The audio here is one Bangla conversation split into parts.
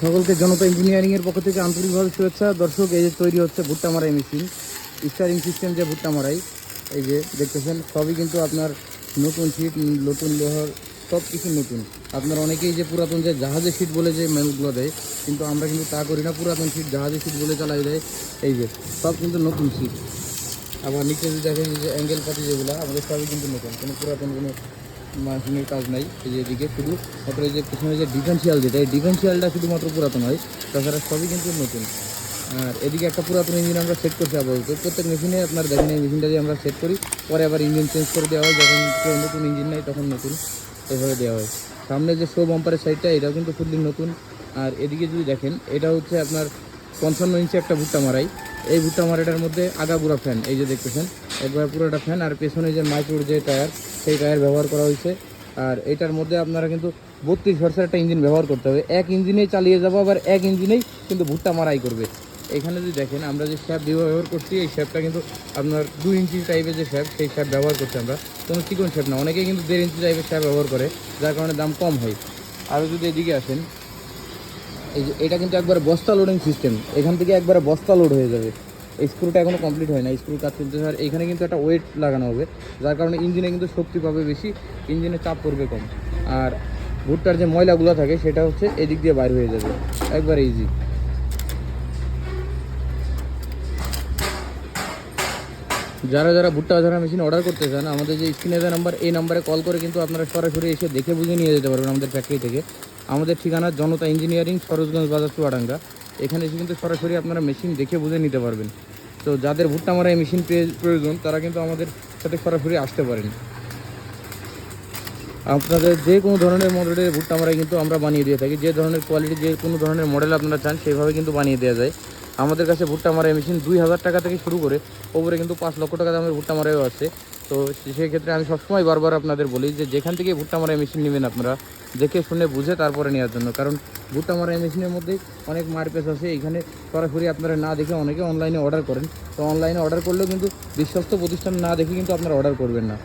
সকলকে জনতা ইঞ্জিনিয়ারিং এর পক্ষ থেকে আন্তরিকভাবে শুভেচ্ছা। দর্শক, এই যে তৈরি হচ্ছে ভুট্টা মারাই মেশিন স্টারিং সিস্টেম যে ভুট্টা মারাই, এই যে দেখতেছেন, সবই কিন্তু আপনার নতুন সিট নতুন লোহার সব কিছু নতুন। আপনার অনেকেই যে পুরাতন যে জাহাজের সিট বলে যে ম্যানুগুলো দেয়, কিন্তু আমরা কিন্তু তা করি না। পুরাতন সিট জাহাজের সিট বলে চালাই দেয়, এই যে, সব কিন্তু নতুন সিট আবার নিচে যদি দেখেন যে অ্যাঙ্গেল পাতি যেগুলো, আমাদের সবই কিন্তু নতুন, কোনো পুরাতন কোনো মেশিনের কাজ নাই, এই যে এদিকে শুধু তারপরে এই যে পিছনে যে ডিফেন্সিয়াল যেটা, এই ডিফেন্সিয়ালটা শুধুমাত্র পুরাতন হয়, তাছাড়া সবই কিন্তু নতুন। আর এদিকে একটা পুরাতন ইঞ্জিন আমরা সেট করছি আপাতত। প্রত্যেক মেশিনে আপনার দেখেন এই মেশিনটা দিয়ে আমরা সেট করি, পরে আবার ইঞ্জিন চেঞ্জ করে দেওয়া হয়, যখন নতুন ইঞ্জিন নেই তখন নতুন এভাবে দেওয়া হয়। সামনে যে শো বাম্পারের সাইডটা এটাও কিন্তু ফুললি নতুন। আর এদিকে যদি দেখেন, এটা হচ্ছে আপনার পঞ্চান্ন ইঞ্চি একটা ভুট্টা মারাই। এই ভুট্টা মারাইটার মধ্যে আগাগুড়া ফ্যান এই যে দেখতেছেন, একবার পুরোটা ফ্যান আর পেছনে যে মাইক্রোর যে টায়ার, সেই টায়ার ব্যবহার করা হয়েছে। আর এটার মধ্যে আপনারা কিন্তু বত্রিশ ভরসার একটা ইঞ্জিন ব্যবহার করতে হবে। এক ইঞ্জিনেই চালিয়ে যাব, আবার এক ইঞ্জিনেই কিন্তু ভুট্টা মারাই করবে। এখানে যদি দেখেন, আমরা যে শ্যাপ ব্যবহার করছি, এই শ্যাপটা কিন্তু আপনার দু ইঞ্চি টাইপের যে শ্যাপ সেই শ্যাপ ব্যবহার করছি আমরা। কোনো চিকন শ্যাপ না, অনেকেই কিন্তু দেড় ইঞ্চি টাইপের শ্যাপ ব্যবহার করে, যার কারণে দাম কম হয়। আরও যদি এদিকে আসেন এই যে, এটা কিন্তু একবার বস্তা লোডিং সিস্টেম এখান থেকে একবারে বস্তা লোড হয়ে যাবে। স্ক্রুটা এখনও কমপ্লিট হয় না। স্ক্রু কাজ চলতেছে। আর এখানে কিন্তু একটা ওয়েট লাগানো হবে। যার কারণে ইঞ্জিনে কিন্তু শক্তি পাবে বেশি। ইঞ্জিনে চাপ পড়বে কম। আর ভুট্টার যে ময়লাগুলো থাকে, সেটা হচ্ছে এদিক দিয়ে বাইর হয়ে যাবে। একবার ইজি যারা যারা ভুট্টা বাজারা মেশিন অর্ডার করতে চান, আমাদের যে স্ক্রিনে নাম্বার এই নাম্বারে কল করে কিন্তু আপনারা সরাসরি এসে দেখে বুঝে নিয়ে যেতে পারবেন আমাদের ফ্যাক্টরি থেকে। আমাদের ঠিকানা জনতা ইঞ্জিনিয়ারিং, সরোজগঞ্জ বাজার, চুয়াডাঙ্গা। এখানে এসে কিন্তু সরাসরি আপনারা মেশিন দেখে বুঝে নিতে পারবেন। তো যাদের ভুট্টা মারা এই মেশিন প্রয়োজন, তারা কিন্তু আমাদের সাথে সরাসরি আসতে পারেন। আপনাদের যে কোনো ধরনের মডেলের ভুট্টা মারাই কিন্তু আমরা বানিয়ে দিয়ে থাকি। যে ধরনের কোয়ালিটি যে কোনো ধরনের মডেল আপনারা চান সেইভাবে কিন্তু বানিয়ে দেওয়া যায়। আমাদের কাছে ভুট্টা মারাই মেশিন দুই হাজার টাকা থেকে শুরু করে, ওপরে কিন্তু পাঁচ লক্ষ টাকা দামের ভুট্টা মারাইও আছে। তো সেক্ষেত্রে আমি সবসময় বারবার আপনাদের বলি যে, যেখান থেকে ভুট্টা মারাই মেশিন নেবেন আপনারা, দেখে শুনে বুঝে তারপরে নেওয়ার জন্য। কারণ ভুট্টা মারাই মেশিনের মধ্যে অনেক মারপেস আছে, এখানে সরাসরি আপনারা না দেখে অনেকে অনলাইনে অর্ডার করেন। তো অনলাইনে অর্ডার করলেও কিন্তু বিশ্বস্ত প্রতিষ্ঠান না দেখে কিন্তু আপনারা অর্ডার করবেন না।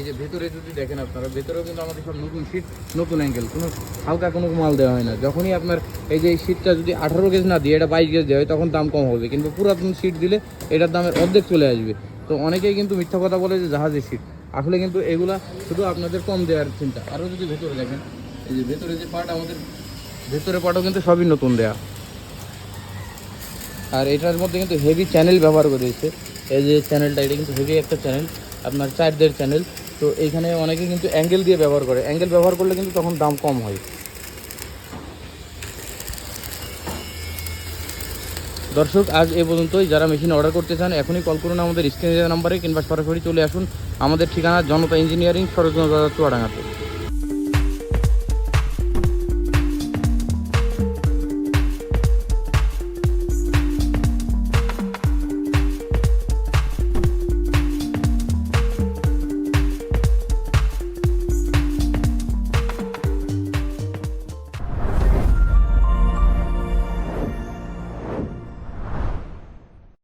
এই যে ভেতরে যদি দেখেন আপনারা, ভেতরেও কিন্তু আমাদের সব নতুন সিট নতুন অ্যাঙ্গেল কোনো হালকা কোনো মাল দেওয়া হয় না। যখনই আপনার এই যে সিটটা যদি আঠারো গেজ না দিয়ে, এটা বাইশ গেজ দেওয়া হয়, তখন দাম কম হবে। কিন্তু পুরাতন সিট দিলে এটার দামের অর্ধেক চলে আসবে। তো অনেকেই কিন্তু মিথ্যা কথা বলে যে জাহাজের সিট আসলে কিন্তু এগুলা শুধু আপনাদের কম দেওয়ার চিন্তা। আরও যদি ভেতরে দেখেন, এই যে ভেতরে যে পার্ট আমাদের, ভেতরে পার্টও কিন্তু সবই নতুন দেয়া। আর এটার মধ্যে কিন্তু হেভি চ্যানেল ব্যবহার করেছে। এই যে চ্যানেলটা এটা কিন্তু হেভি একটা চ্যানেল আপনার চারদের চ্যানেল তো এইখানে অনেকে কিন্তু অ্যাঙ্গেল দিয়ে ব্যবহার করে। অ্যাঙ্গেল ব্যবহার করলে কিন্তু তখন দাম কম হয়। দর্শক, আজ এ পর্যন্তই। যারা মেশিন অর্ডার করতে চান, এখনই কল করুন আমাদের স্ক্রিনে নাম্বারে কিংবা সরাসরি চলে আসুন আমাদের ঠিকানা জনতা ইঞ্জিনিয়ারিং সরোজ চুয়াডাঙ্গাতে।